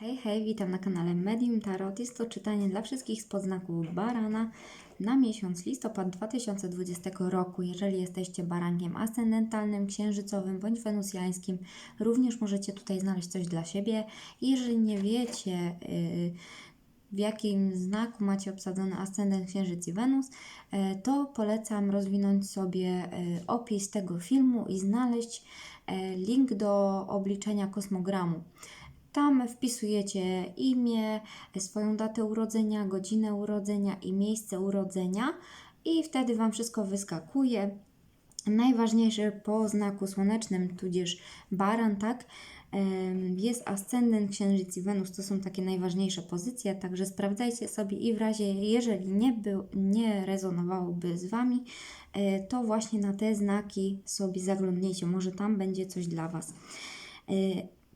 Hej, hej, witam na kanale Medium Tarot. Jest to czytanie dla wszystkich z podznaków barana na miesiąc listopad 2020 roku. Jeżeli jesteście barankiem ascendentalnym, księżycowym bądź wenusjańskim, również możecie tutaj znaleźć coś dla siebie. Jeżeli nie wiecie, yy, w jakim znaku macie obsadzony ascendent Księżyc i Wenus, e, to polecam rozwinąć sobie e, opis tego filmu i znaleźć link do obliczenia kosmogramu. Tam wpisujecie imię, swoją datę urodzenia, godzinę urodzenia i miejsce urodzenia i wtedy Wam wszystko wyskakuje. Najważniejsze po znaku słonecznym, tudzież baran, tak? Jest ascendent, księżyc i Wenus, to są takie najważniejsze pozycje, także sprawdzajcie sobie i w razie, jeżeli nie, był, nie rezonowałoby z Wami, e, to właśnie na te znaki sobie zaglądnijcie, może tam będzie coś dla Was.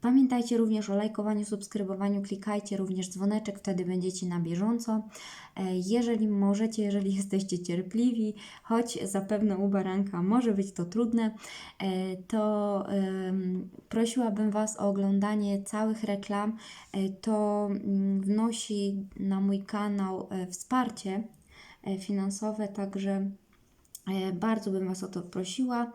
Pamiętajcie również o lajkowaniu, subskrybowaniu, klikajcie również dzwoneczek, wtedy będziecie na bieżąco. E, Jeżeli możecie, jeżeli jesteście cierpliwi, choć zapewne u baranka może być to trudne, e, to prosiłabym Was o oglądanie całych reklam. E, To mm, wnosi na mój kanał wsparcie finansowe, także bardzo bym Was o to prosiła.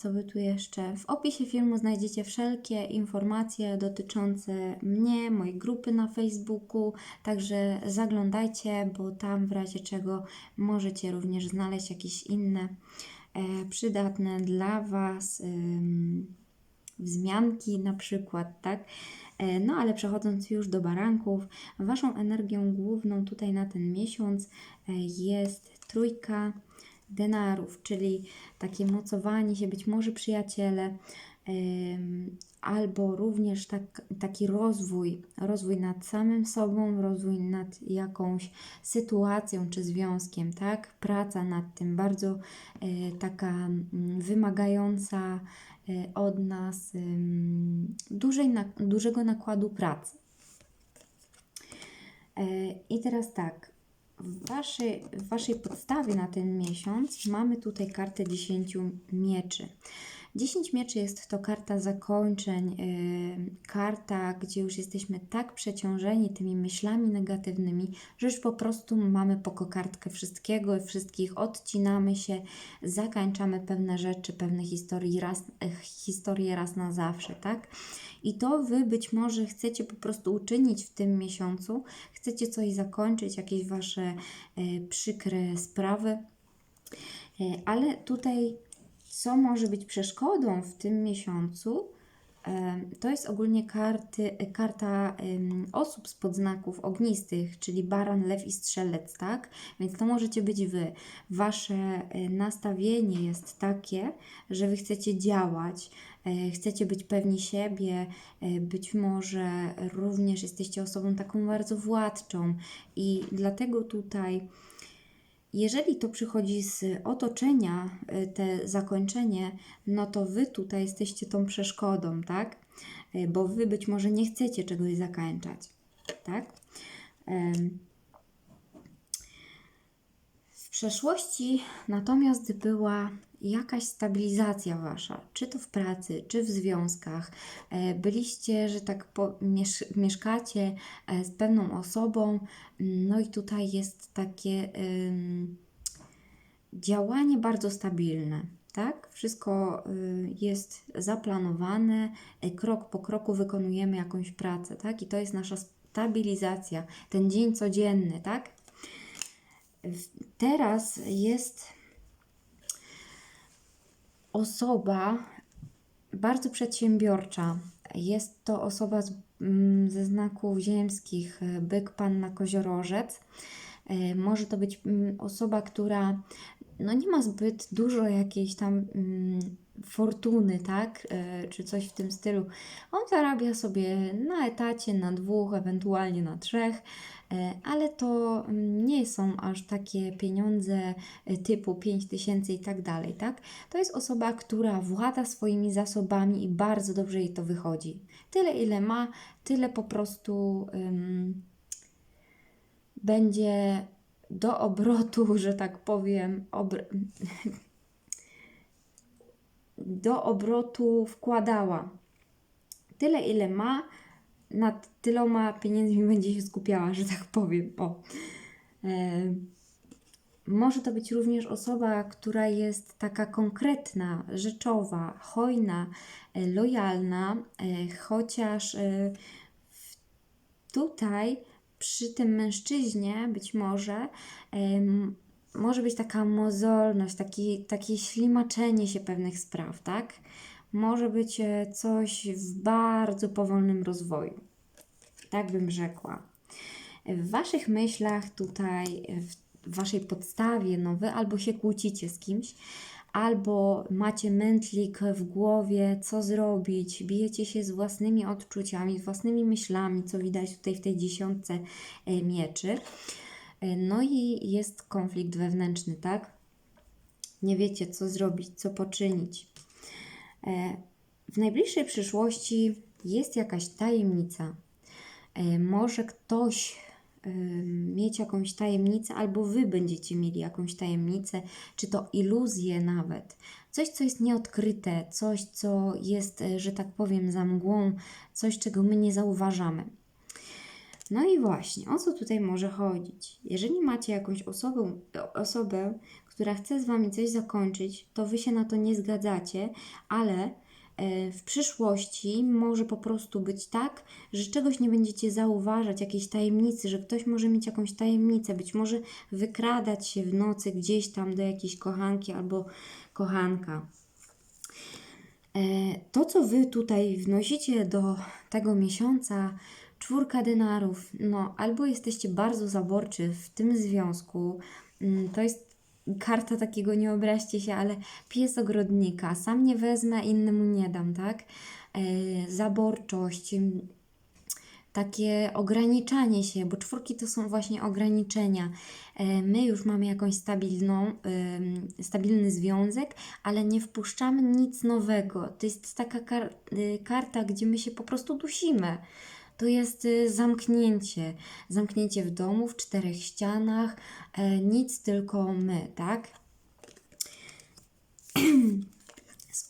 Co by tu jeszcze? W opisie filmu znajdziecie wszelkie informacje dotyczące mnie, mojej grupy na Facebooku, także zaglądajcie, bo tam w razie czego możecie również znaleźć jakieś inne e, przydatne dla Was ym, wzmianki na przykład, tak? E, No ale przechodząc już do baranków, Waszą energią główną tutaj na ten miesiąc e, jest trójka denarów, czyli takie mocowanie się, być może przyjaciele, albo również tak, taki rozwój, rozwój nad samym sobą, rozwój nad jakąś sytuacją czy związkiem, tak? Praca nad tym, bardzo e, taka wymagająca e, od nas dużej, dużego nakładu pracy. E, I teraz tak, w waszej, w waszej podstawie na ten miesiąc mamy tutaj kartę 10 mieczy. 10 mieczy jest to karta zakończeń, yy, karta, gdzie już jesteśmy tak przeciążeni tymi myślami negatywnymi, że już po prostu mamy po kokardkę wszystkiego i wszystkich, odcinamy się, zakończamy pewne rzeczy, pewne historii raz, e, historie raz na zawsze, tak? I to Wy być może chcecie po prostu uczynić w tym miesiącu, chcecie coś zakończyć, jakieś Wasze e, przykre sprawy, e, ale tutaj co może być przeszkodą w tym miesiącu, to jest ogólnie karty, e, karta osób z podznaków ognistych, czyli baran, lew i strzelec, tak? Więc to możecie być Wy. Wasze e, nastawienie jest takie, że Wy chcecie działać, e, chcecie być pewni siebie, być może również jesteście osobą taką bardzo władczą i dlatego tutaj jeżeli to przychodzi z otoczenia, y, te zakończenie, no to wy tutaj jesteście tą przeszkodą, tak? Y, Bo wy być może nie chcecie czegoś zakończać, tak? Przeszłości natomiast była jakaś stabilizacja wasza, czy to w pracy, czy w związkach. E, Byliście, że tak po, miesz, mieszkacie e, z pewną osobą, no i tutaj jest takie ym, działanie bardzo stabilne. Tak? Wszystko y, jest zaplanowane, y, krok po kroku wykonujemy jakąś pracę, tak? I to jest nasza stabilizacja, ten dzień codzienny, tak? Teraz jest osoba bardzo przedsiębiorcza. Jest to osoba z, mm, ze znaków ziemskich, e, byk, panna, koziorożec. E, Może to być mm, osoba, która no nie ma zbyt dużo jakiejś tam mm, fortuny, tak? E, Czy coś w tym stylu. On zarabia sobie na etacie, na dwóch, ewentualnie na trzech, ale to mm, nie są aż takie pieniądze e, typu 5 tysięcy i tak dalej, tak? To jest osoba, która włada swoimi zasobami i bardzo dobrze jej to wychodzi. Tyle, ile ma, tyle po prostu ym, będzie do obrotu, że tak powiem, obr- do obrotu wkładała. Tyle, ile ma, nad tyloma pieniędzmi będzie się skupiała, że tak powiem. O. E, może to być również osoba, która jest taka konkretna, rzeczowa, hojna, e, lojalna, e, chociaż e, w- tutaj przy tym mężczyźnie być może em, może być taka mozolność, taki, takie ślimaczenie się pewnych spraw, tak? Może być e, coś w bardzo powolnym rozwoju. Tak bym rzekła. W Waszych myślach tutaj, w Waszej podstawie, no Wy albo się kłócicie z kimś, albo macie mętlik w głowie, co zrobić, bijecie się z własnymi odczuciami, z własnymi myślami, co widać tutaj w tej dziesiątce e, mieczy. E, No i jest konflikt wewnętrzny, tak? Nie wiecie, co zrobić, co poczynić. E, W najbliższej przyszłości jest jakaś tajemnica. E, Może ktoś e, mieć jakąś tajemnicę, albo wy będziecie mieli jakąś tajemnicę, czy to iluzję nawet. Coś, co jest nieodkryte, coś, co jest, że tak powiem, za mgłą, coś, czego my nie zauważamy. No i właśnie, o co tutaj może chodzić? Jeżeli macie jakąś osobę, osobę, która chce z Wami coś zakończyć, to Wy się na to nie zgadzacie, ale e, w przyszłości może po prostu być tak, że czegoś nie będziecie zauważać, jakiejś tajemnicy, że ktoś może mieć jakąś tajemnicę, być może wykradać się w nocy gdzieś tam do jakiejś kochanki albo kochanka. E, To, co Wy tutaj wnosicie do tego miesiąca, czwórka denarów, no albo jesteście bardzo zaborczy w tym związku, mm, to jest karta takiego, nie obraźcie się, ale pies ogrodnika, sam nie wezmę, innemu nie dam, tak? E, Zaborczość, takie ograniczanie się, bo czwórki to są właśnie ograniczenia. E, My już mamy jakąś stabilną, stabilny związek, ale nie wpuszczamy nic nowego. To jest taka kar- y, karta, gdzie my się po prostu dusimy. To jest y, zamknięcie. Zamknięcie w domu, w czterech ścianach, e, nic tylko my, tak?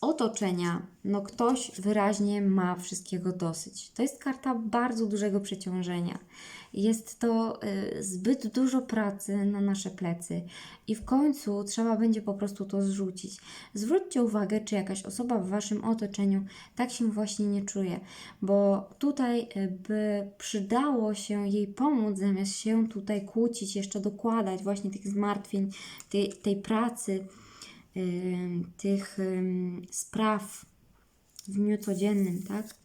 otoczenia, no ktoś wyraźnie ma wszystkiego dosyć. To jest karta bardzo dużego przeciążenia. Jest to y, zbyt dużo pracy na nasze plecy i w końcu trzeba będzie po prostu to zrzucić. Zwróćcie uwagę, czy jakaś osoba w waszym otoczeniu tak się właśnie nie czuje, bo tutaj y, by przydało się jej pomóc, zamiast się tutaj kłócić, jeszcze dokładać właśnie tych zmartwień, tej, tej pracy tych spraw w dniu codziennym, tak?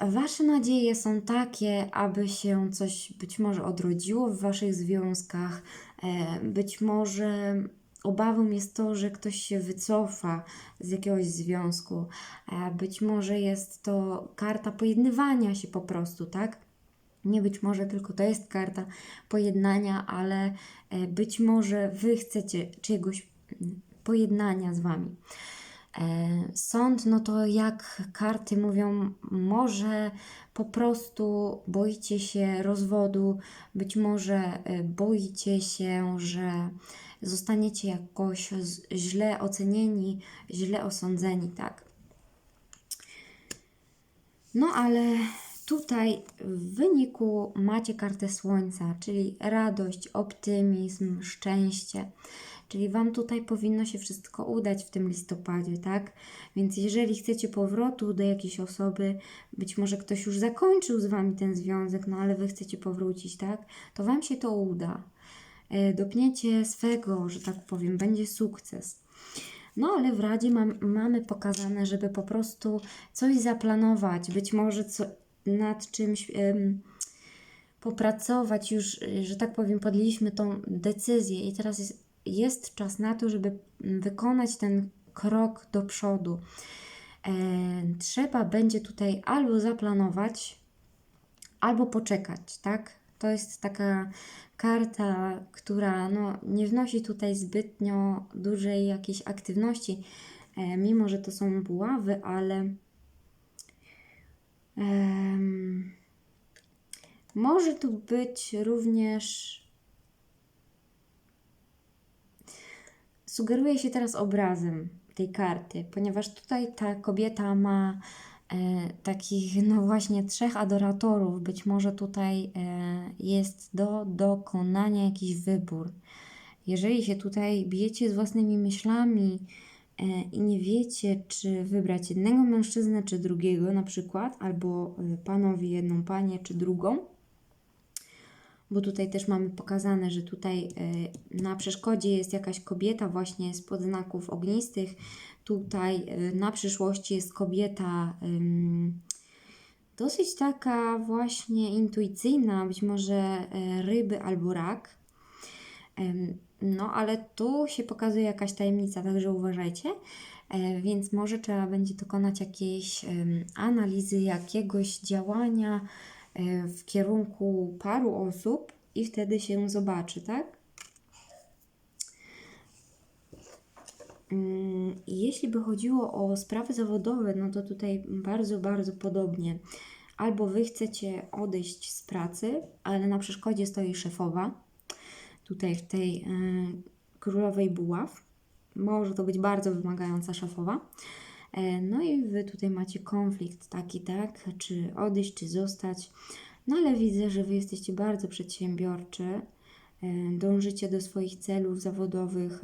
Wasze nadzieje są takie, aby się coś być może odrodziło w waszych związkach, e, być może obawą jest to, że ktoś się wycofa z jakiegoś związku, e, być może jest to karta pojednywania się po prostu, tak? Nie być może tylko to jest karta pojednania, ale e, być może wy chcecie czyjegoś mm, pojednania z wami. E, Sąd, no to jak karty mówią, może po prostu boicie się rozwodu, być może e, boicie się, że zostaniecie jakoś źle ocenieni, źle osądzeni, tak? No ale tutaj w wyniku macie kartę Słońca, czyli radość, optymizm, szczęście. Czyli Wam tutaj powinno się wszystko udać w tym listopadzie, tak? Więc jeżeli chcecie powrotu do jakiejś osoby, być może ktoś już zakończył z Wami ten związek, no ale Wy chcecie powrócić, tak? To Wam się to uda. E, Dopniecie swego, że tak powiem, będzie sukces. No ale w Radzie mam, mamy pokazane, żeby po prostu coś zaplanować, być może co, nad czymś popracować już, że tak powiem, podjęliśmy tą decyzję i teraz jest, jest czas na to, żeby mm, wykonać ten krok do przodu. E, trzeba będzie tutaj albo zaplanować, albo poczekać, tak? To jest taka karta, która no, nie wnosi tutaj zbytnio dużej jakiejś aktywności, e, mimo że to są buławy, ale em, może tu być również. Sugeruje się teraz obrazem tej karty, ponieważ tutaj ta kobieta ma e, takich, no właśnie, trzech adoratorów. Być może tutaj e, jest do dokonania jakiś wybór. Jeżeli się tutaj bijecie z własnymi myślami e, i nie wiecie, czy wybrać jednego mężczyznę, czy drugiego na przykład, albo e, panowi jedną panię, czy drugą, bo tutaj też mamy pokazane, że tutaj e, na przeszkodzie jest jakaś kobieta właśnie z podznaków ognistych. Tutaj e, na przyszłości jest kobieta dosyć taka właśnie intuicyjna, być może e, ryby albo rak. No, ale tu się pokazuje jakaś tajemnica, także uważajcie. E, Więc może trzeba będzie dokonać jakiejś analizy, jakiegoś działania w kierunku paru osób i wtedy się zobaczy, tak? Mm, Jeśli by chodziło o sprawy zawodowe, no to tutaj bardzo, bardzo podobnie. Albo wy chcecie odejść z pracy, ale na przeszkodzie stoi szefowa, tutaj w tej y, królowej buław. Może to być bardzo wymagająca szefowa. E, No i wy tutaj macie konflikt taki, tak? Czy odejść, czy zostać. No ale widzę, że wy jesteście bardzo przedsiębiorczy. e, Dążycie do swoich celów zawodowych,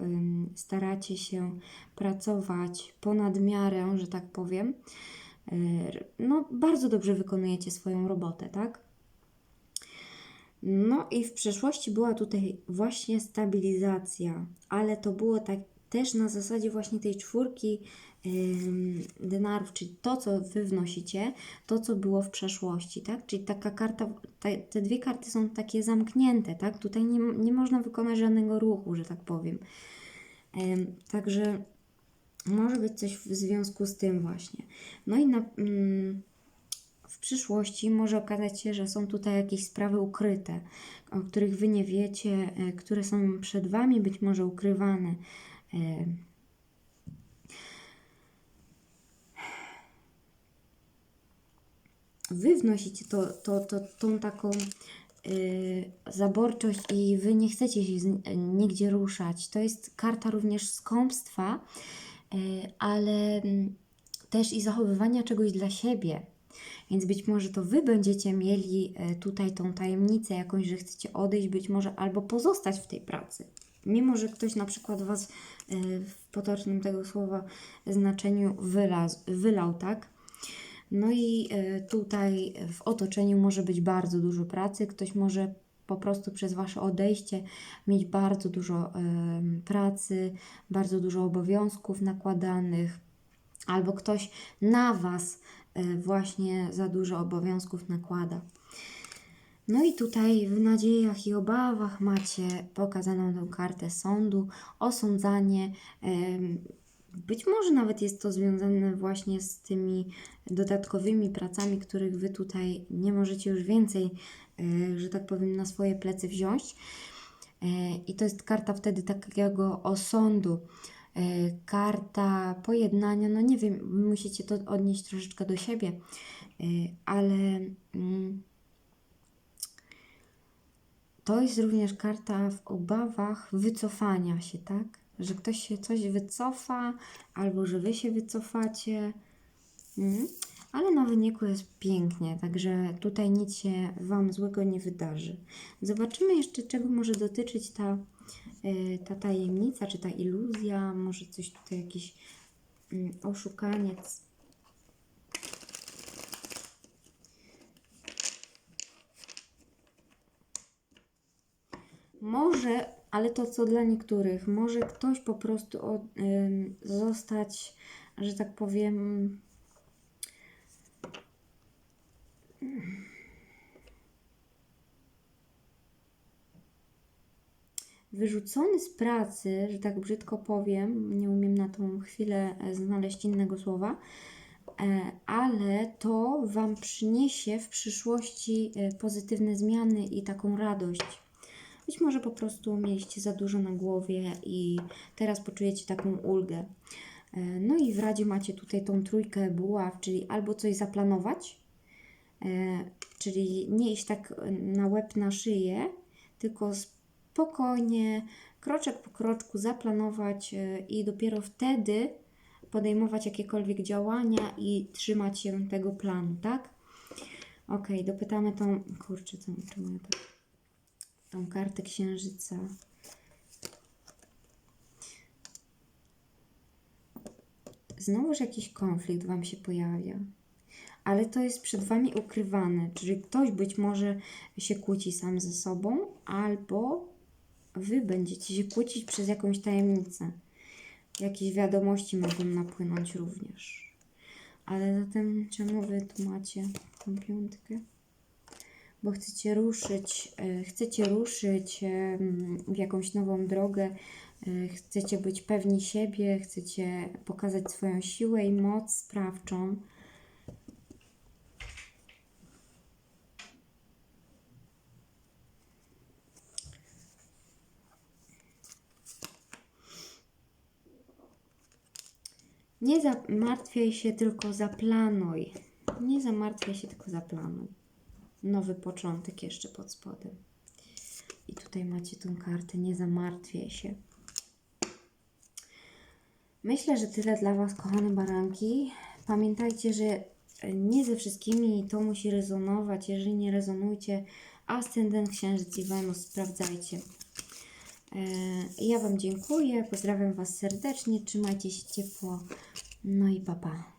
staracie się pracować ponad miarę, że tak powiem. E, No, bardzo dobrze wykonujecie swoją robotę, tak? No i w przeszłości była tutaj właśnie stabilizacja, ale to było tak też na zasadzie właśnie tej czwórki denarów, czyli to, co wy wnosicie, to, co było w przeszłości, tak? Czyli taka karta, te, dwie karty są takie zamknięte, tak? Tutaj nie, nie można wykonać żadnego ruchu, że tak powiem. Także może być coś w związku z tym właśnie. No i na, mm, w przyszłości może okazać się, że są tutaj jakieś sprawy ukryte, o których wy nie wiecie, e, które są przed wami być może ukrywane. Wy wnosicie to, to, to, tą taką y, zaborczość i wy nie chcecie się z, nigdzie ruszać. To jest karta również skąpstwa, y, ale mm, też i zachowywania czegoś dla siebie. Więc być może to wy będziecie mieli e, tutaj tą tajemnicę jakąś, że chcecie odejść, być może albo pozostać w tej pracy. Mimo, że ktoś na przykład was e, w potocznym tego słowa znaczeniu wylał, tak? No i e, tutaj w otoczeniu może być bardzo dużo pracy. Ktoś może po prostu przez wasze odejście mieć bardzo dużo pracy, bardzo dużo obowiązków nakładanych, albo ktoś na was e, właśnie za dużo obowiązków nakłada. No i tutaj w nadziejach i obawach macie pokazaną tę kartę sądu, osądzanie. em, Być może nawet jest to związane właśnie z tymi dodatkowymi pracami, których wy tutaj nie możecie już więcej, e, że tak powiem, na swoje plecy wziąć. E, I to jest karta wtedy takiego osądu, e, karta pojednania. No nie wiem, musicie to odnieść troszeczkę do siebie, ale. mm, to jest również karta w obawach wycofania się, tak? Że ktoś się coś wycofa, albo że wy się wycofacie. Mhm. Ale na wyniku jest pięknie, także tutaj nic się Wam złego nie wydarzy. Zobaczymy jeszcze, czego może dotyczyć ta, y, ta tajemnica, czy ta iluzja, może coś tutaj jakiś mm, oszukaniec. Może, ale to co dla niektórych, może ktoś po prostu ym, zostać, że tak powiem, wyrzucony z pracy, że tak brzydko powiem, nie umiem na tą chwilę e, znaleźć innego słowa, e, ale to Wam przyniesie w przyszłości e, pozytywne zmiany i taką radość. Być może po prostu mieliście za dużo na głowie i teraz poczujecie taką ulgę. E, No i w Radzie macie tutaj tą trójkę buław, czyli albo coś zaplanować, e, czyli nie iść tak na łeb na szyję, tylko spokojnie, kroczek po kroczku zaplanować e, i dopiero wtedy podejmować jakiekolwiek działania i trzymać się tego planu, tak? Okej, dopytamy tą, kurczę, tą, czemu ja tak, tą kartę księżyca. Znowuż jakiś konflikt Wam się pojawia. Ale to jest przed Wami ukrywane, czyli ktoś być może się kłóci sam ze sobą, albo Wy będziecie się kłócić przez jakąś tajemnicę. Jakieś wiadomości mogą napłynąć również. Ale zatem czemu Wy tu macie tą piątkę? Bo chcecie ruszyć, e, chcecie ruszyć em, w jakąś nową drogę, e, chcecie być pewni siebie, chcecie pokazać swoją siłę i moc sprawczą. Nie zamartwiaj się, tylko zaplanuj. Nie zamartwiaj się, tylko zaplanuj. Nowy początek jeszcze pod spodem. I tutaj macie tą kartę, nie zamartwiaj się. Myślę, że tyle dla Was, kochane baranki. Pamiętajcie, że nie ze wszystkimi to musi rezonować. Jeżeli nie rezonujcie, ascendent, księżyc i Wenus, sprawdzajcie. E, Ja Wam dziękuję, pozdrawiam Was serdecznie, trzymajcie się ciepło, no i papa. Pa.